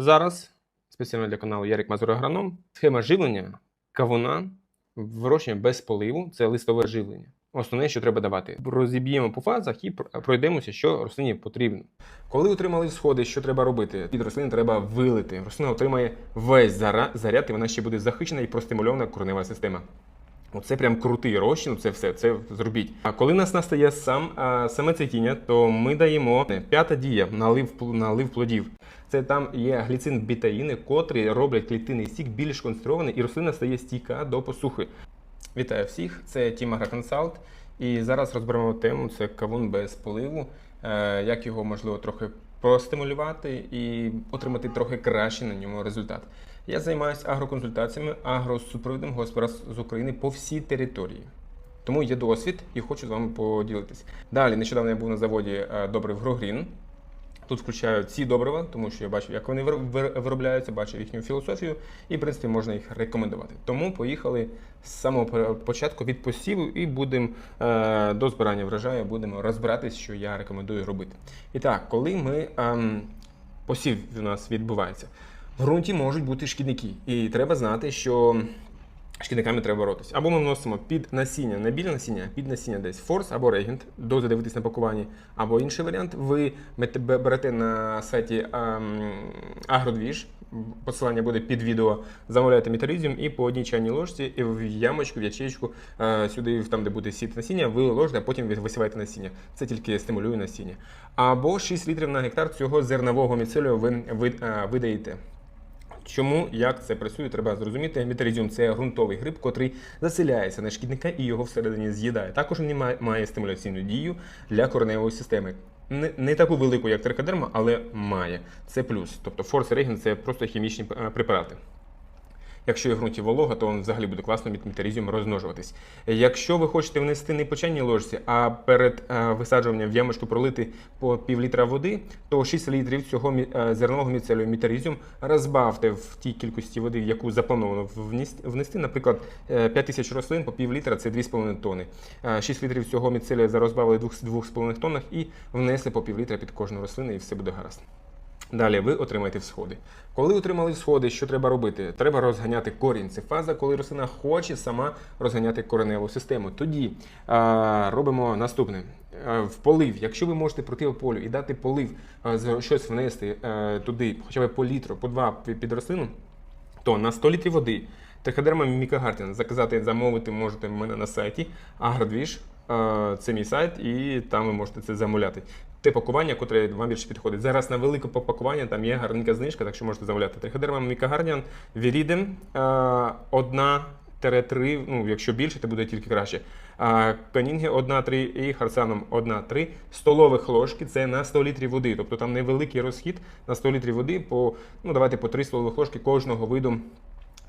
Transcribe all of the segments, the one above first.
Зараз спеціально для каналу Ярик Мазур Агроном. Схема живлення кавуна вирощення без поливу це листове живлення. Основне, що треба давати. Розіб'ємо по фазах і пройдемося, що рослині потрібно. Коли отримали сходи, що треба робити? Під рослини треба вилити. Рослина отримає весь заряд, і вона ще буде захищена і простимульована коренева система. Оце прям крутий розчин, це все, це зробіть. А коли нас настає сам, а, саме цвітіння, то ми даємо п'ята дія налив, налив плодів. Це там є гліцин бітаїни, котрі роблять клітинний сік більш концентрований, і рослина стає стійка до посухи. Вітаю всіх! Це Тім Агроконсалт. І зараз розберемо тему: це кавун без поливу, е, як його можливо трохи простимулювати і отримати трохи кращий на ньому результат. Я займаюся агроконсультаціями, агросупровідним господарств з України по всій території. Тому є досвід і хочу з вами поділитись. Далі, нещодавно я був на заводі е, добрив Грогрін. Тут включають ці добрива, тому що я бачив, як вони вир- вир- виробляються, бачив їхню філософію, і в принципі можна їх рекомендувати. Тому поїхали з самого початку від посіву і будемо е, до збирання врожаю, будемо розбиратись, що я рекомендую робити. І так, коли ми ем, посів у нас відбувається, в ґрунті можуть бути шкідники, і треба знати, що шкідниками треба боротися. Або ми вносимо під насіння, не біля насіння, а під насіння десь форс або регент, дози дивитись на пакуванні. Або інший варіант, ви берете на сайті ем, Агродвіж, посилання буде під відео, замовляєте металізіум і по одній чайній ложці і в ямочку, в ячейку, е, сюди, там, де буде сіти насіння, ви ложите, а потім висіваєте насіння. Це тільки стимулює насіння. Або 6 літрів на гектар цього зернового міцелію ви, ви е, видаєте. Чому як це працює, треба зрозуміти. Мітерізіум це ґрунтовий гриб, котрий заселяється на шкідника і його всередині з'їдає. Також він має, стимуляційну дію для кореневої системи. Не, не таку велику, як трикадерма, але має. Це плюс. Тобто форс реген це просто хімічні е, препарати. Якщо є ґрунті волога, то він взагалі буде класно від метарізіум розмножуватись. Якщо ви хочете внести не по ложці, а перед е, висаджуванням в ямочку пролити по пів літра води, то 6 літрів цього е, зернового міцелію метарізіум розбавте в тій кількості води, яку заплановано внести. Наприклад, 5 тисяч рослин по пів літра це 2,5 тонни. Е, 6 літрів цього міцелія розбавили в 2,5 тоннах і внесли по пів літра під кожну рослину, і все буде гаразд. Далі ви отримаєте всходи. Коли отримали всходи, що треба робити? Треба розганяти корінь. Це фаза, коли рослина хоче сама розганяти кореневу систему. Тоді а, робимо наступне. А, в полив, якщо ви можете пройти по полю і дати полив, а, щось внести е, туди, хоча б по літру, по два під рослину, то на 100 літрів води Триходерма Мікагартін заказати, замовити можете в мене на сайті Агродвіж. Е, Це мій сайт, і там ви можете це замовляти. Те пакування, котре вам більше підходить. Зараз на велике пакування там є гарненька знижка, так що можете замовляти. Триходерма Мікагардіан Віріден одна 3, ну якщо більше, то буде тільки краще. А канінги 1-3 і харсаном 1-3 столових ложки це на 100 літрів води. Тобто там невеликий розхід на 100 літрів води по ну давайте по 3 столових ложки кожного виду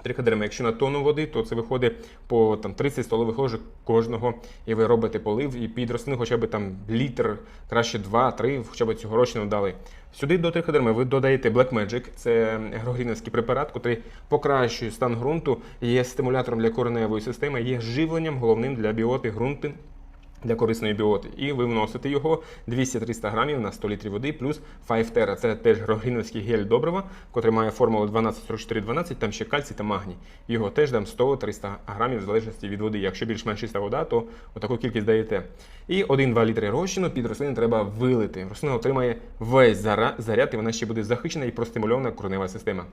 Триходерма, якщо на тонну води, то це виходить по там, 30 столових ложок кожного, і ви робите полив, і під рослини хоча б там літр, краще 2-3, хоча б цього розчину дали. Сюди до триходерми ви додаєте Black Magic, це грогрінівський препарат, який покращує стан ґрунту, є стимулятором для кореневої системи, є живленням головним для біоти ґрунти. Для корисної біоти. І ви вносите його 200-300 грамів на 100 літрів води, плюс 5 Terra. Це теж грогріновський гель добрива, котрий має формулу 12-44-12, там ще кальцій та магній. Його теж дам 100-300 грамів в залежності від води. Якщо більш-менш чиста вода, то отаку кількість даєте. І 1-2 літри розчину під рослину треба вилити. Рослина отримає весь заряд, і вона ще буде захищена і простимульована коренева система.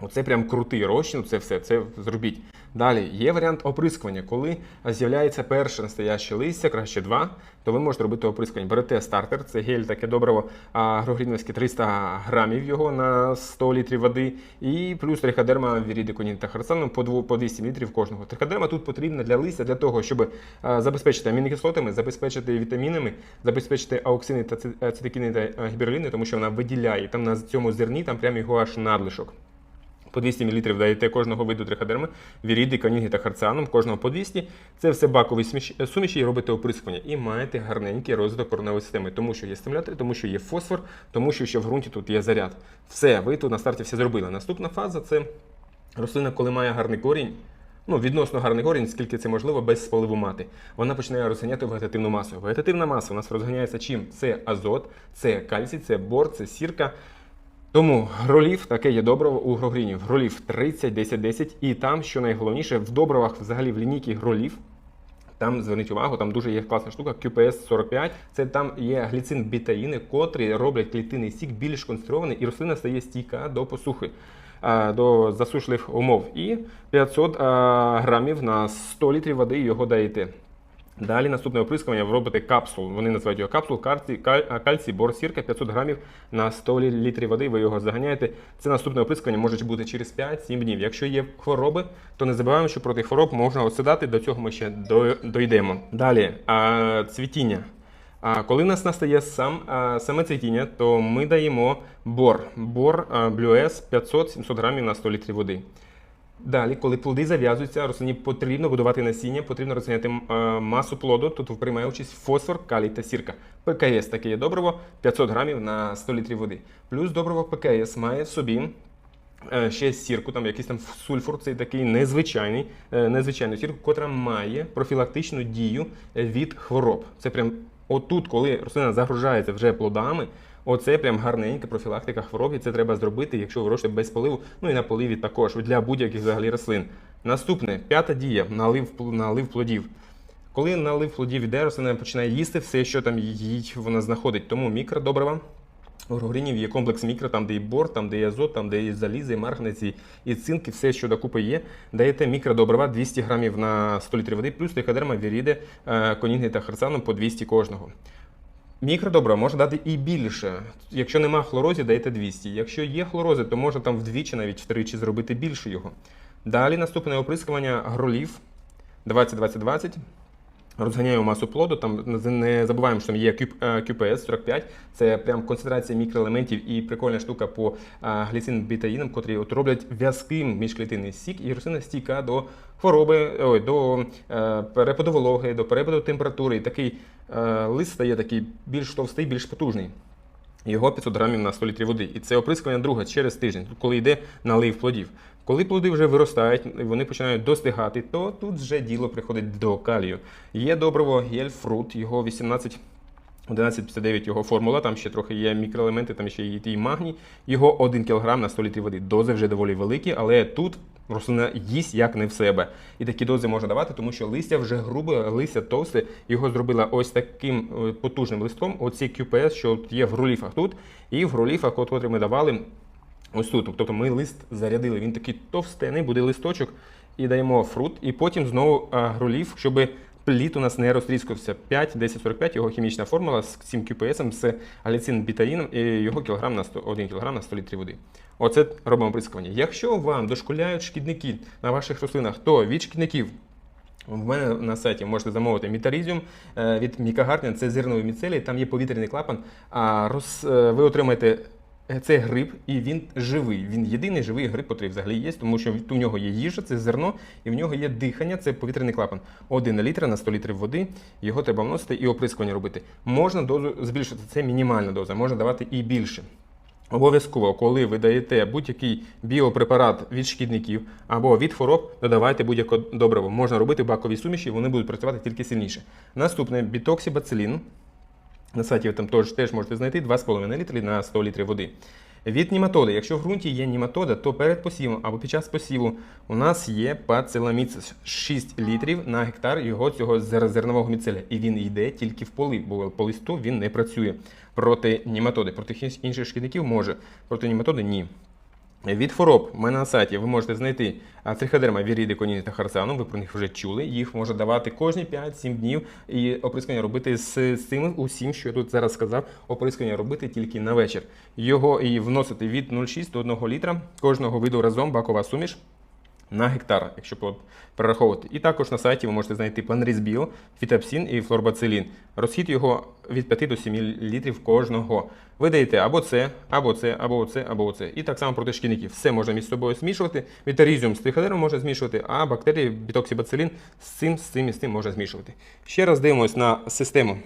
Оце прям крутий розчин, це все, це зробіть. Далі є варіант оприскування. Коли з'являється перше настояще листя, краще два, то ви можете робити оприскування. Берете стартер, це гель таке добриво, агрогрінівське 300 грамів його на 100 літрів води, і плюс триходерма вірідиконін та харцаном по 200 літрів кожного. Триходерма тут потрібна для листя для того, щоб забезпечити амінокислотами, забезпечити вітамінами, забезпечити ауксини та цитокіни та гібереліни, тому що вона виділяє. Там на цьому зерні там прямо його аж надлишок. По 200 мл даєте кожного виду триходерми, віріди, канінги та харціаном, кожного по 200. Це все бакові суміші і робите оприскування. І маєте гарненький розвиток кореневої системи, тому що є стимулятори, тому що є фосфор, тому що ще в ґрунті тут є заряд. Все, ви тут на старті все зробили. Наступна фаза це рослина, коли має гарний корінь. Ну, відносно гарний корінь, скільки це можливо, без поливу мати. Вона починає розганяти вегетативну масу. Вегетативна маса у нас розганяється чим? Це азот, це кальцій, це бор, це сірка. Тому гролів таке є добриво у грогрінів. Гролів 30, 10, 10. І там, що найголовніше, в добривах взагалі в лінійці гролів. Там зверніть увагу, там дуже є класна штука QPS 45. Це там є гліцин бітаїни, котрі роблять клітинний сік більш концентрований, і рослина стає стійка до посухи, до засушливих умов. І 500 грамів на 100 літрів води його даєте. Далі наступне оприскування ви робите капсул. Вони називають його капсул, кальцій, каль- кальцій, бор, сірка, 500 грамів на 100 літрів води. Ви його заганяєте. Це наступне оприскування може бути через 5-7 днів. Якщо є хвороби, то не забуваємо, що проти хвороб можна осідати. До цього ми ще до- дойдемо. Далі цвітіння. А коли в нас настає сам, саме цвітіння, то ми даємо бор. Бор S 500-700 грамів на 100 літрів води. Далі, коли плоди зав'язуються, рослині потрібно будувати насіння, потрібно розганяти е, масу плоду. Тут приймає участь фосфор, калій та сірка. ПКС таке є добриво 500 грамів на 100 літрів води. Плюс добриво ПКС має собі е, ще сірку, там якийсь там сульфур, цей такий незвичайний, е, незвичайну сірку, котра має профілактичну дію від хвороб. Це прям отут, коли рослина загружається вже плодами. Оце прям гарненька профілактика хвороб, і це треба зробити, якщо ви рощите без поливу, ну і на поливі також для будь-яких взагалі рослин. Наступне, п'ята дія налив, налив плодів. Коли налив плодів іде, рослина починає їсти все, що там їй вона знаходить. Тому мікродобрива. У грогринів є комплекс мікро, там де і бор, там де і азот, там де і залізо, і марганець, і- і цинк, і все, що докупи є. Даєте мікродобрива 200 грамів на 100 літрів води, плюс триходерма, віріди, е, конігни та харцану по 200 кожного. Мікродобра може дати і більше. Якщо нема хлорозі, дайте 200. Якщо є хлорози, то можна там вдвічі, навіть втричі зробити більше його. Далі наступне оприскування гролів 20-20-20. Розганяємо масу плоду. Там не забуваємо, що там є е, QPS 45. Це прям концентрація мікроелементів і прикольна штука по гліцин бітаїнам, котрі от роблять в'язким міжклітинний сік, і рослина стійка до хвороби, ой, до е, перепаду вологи, до перепаду температури. І такий е, лист стає такий більш товстий, більш потужний. Його 500 грамів на 100 літрів води. І це оприскування друге через тиждень, коли йде налив плодів. Коли плоди вже виростають, вони починають достигати, то тут вже діло приходить до калію. Є добриво гельфрут, його 18 1159 його формула, там ще трохи є мікроелементи, там ще є і магній. Його 1 кг на 100 літрів води. Дози вже доволі великі, але тут рослина їсть як не в себе. І такі дози можна давати, тому що листя вже грубе, листя товсте. Його зробила ось таким е, потужним листком. Оці QPS, що є в руліфах тут, і в руліфах, от, котрі ми давали. Ось тут. Тобто ми лист зарядили. Він такий товстений, буде листочок, і даємо фрут, і потім знову грулів, гролів, щоб плід у нас не розтріскався. 5, 10, 45, його хімічна формула з цим QPS, з аліцин бітаїном, і його кілограм на 100, 1 кг на 100 літрів води. Оце робимо оприскування. Якщо вам дошкуляють шкідники на ваших рослинах, то від шкідників в мене на сайті можете замовити мітарізіум е, від Мікагартен, це зерновий міцелій, там є повітряний клапан. А роз, е, ви отримаєте е, цей гриб, і він живий. Він єдиний живий гриб, який взагалі є, тому що в нього є їжа, це зерно, і в нього є дихання, це повітряний клапан. Один літр на 100 літрів води. Його треба вносити і оприскування робити. Можна дозу збільшити, це мінімальна доза, можна давати і більше. Обов'язково, коли ви даєте будь-який біопрепарат від шкідників або від хвороб, додавайте будь-яке добриво. Можна робити бакові суміші, вони будуть працювати тільки сильніше. Наступне бітоксібацилін. На сайті ви там теж, теж можете знайти 2,5 літри на 100 літрів води. Від німатоди. Якщо в ґрунті є німатода, то перед посівом або під час посіву у нас є пацеламіц 6 літрів на гектар його цього зер- зернового міцеля. І він йде тільки в поли, бо по листу він не працює проти німатоди. Проти інших шкідників може, проти німатоди ні. Від хвороб у мене на сайті ви можете знайти триходерма, віріди, коніни та харсану, Ви про них вже чули. Їх можна давати кожні 5-7 днів і оприскання робити з цим усім, що я тут зараз сказав. Оприскання робити тільки на вечір. Його і вносити від 0,6 до 1 літра кожного виду разом бакова суміш на гектар, якщо перераховувати. І також на сайті ви можете знайти Планрізбіо, Фітапсін і Флорбацилін. Розхід його від 5 до 7 літрів кожного. Ви даєте або це, або це, або це, або це. І так само проти шкідників. Все можна між собою змішувати. Метарізіум з триходером можна змішувати, а бактерії бітоксибацилін з цим, з цим і з цим можна змішувати. Ще раз дивимось на систему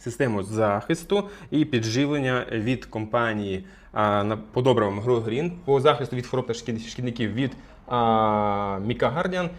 систему захисту і підживлення від компанії а, на по добривам Грогрін по захисту від хвороб та шкідників від Міка Гардіан